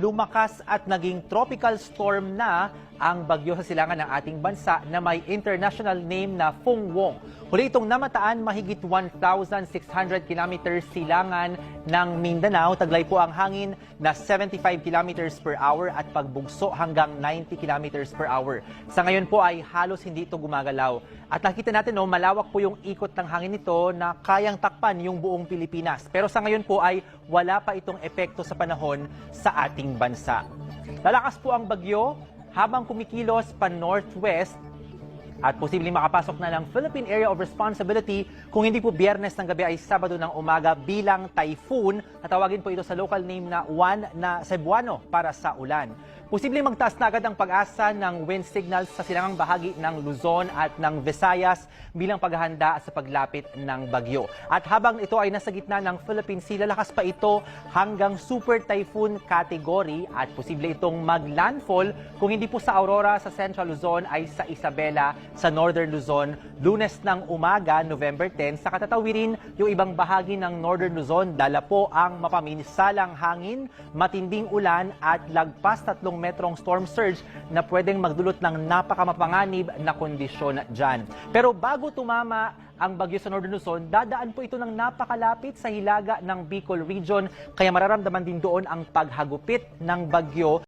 Lumakas at naging tropical storm na ang bagyo sa silangan ng ating bansa na may international name na Fung Wong. Huli itong namataan mahigit 1,600 kilometers silangan ng Mindanao. Taglay po ang hangin na 75 kilometers per hour at pagbugso hanggang 90 kilometers per hour. Sa ngayon po ay halos hindi ito gumagalaw. At nakita natin no, malawak po yung ikot ng hangin nito na kayang takpan yung buong Pilipinas. Pero sa ngayon po ay wala pa itong epekto sa panahon sa ating bansa. Lalakas po ang bagyo habang kumikilos pa northwest at posibleng makapasok na ng Philippine Area of Responsibility kung hindi po biyernes ng gabi ay Sabado ng umaga bilang typhoon. Natawagin po ito sa local name na Juan na Cebuano para sa ulan. Posibleng magtaas na agad ang pag-asa ng wind signals sa silangang bahagi ng Luzon at ng Visayas bilang paghahanda sa paglapit ng bagyo. At habang ito ay nasa gitna ng Philippine Sea, lalakas pa ito hanggang super typhoon category at posible itong maglandfall kung hindi po sa Aurora sa Central Luzon ay sa Isabela sa Northern Luzon lunes ng umaga, November 10. Sa katatawirin, yung ibang bahagi ng Northern Luzon, dala po ang mapaminsalang hangin, matinding ulan at lagpas tatlong metrong storm surge na pwedeng magdulot ng napakamapanganib na kondisyon dyan. Pero bago tumama ang bagyo sa Northern Luzon, dadaan po ito ng napakalapit sa hilaga ng Bicol Region, kaya mararamdaman din doon ang paghagupit ng bagyo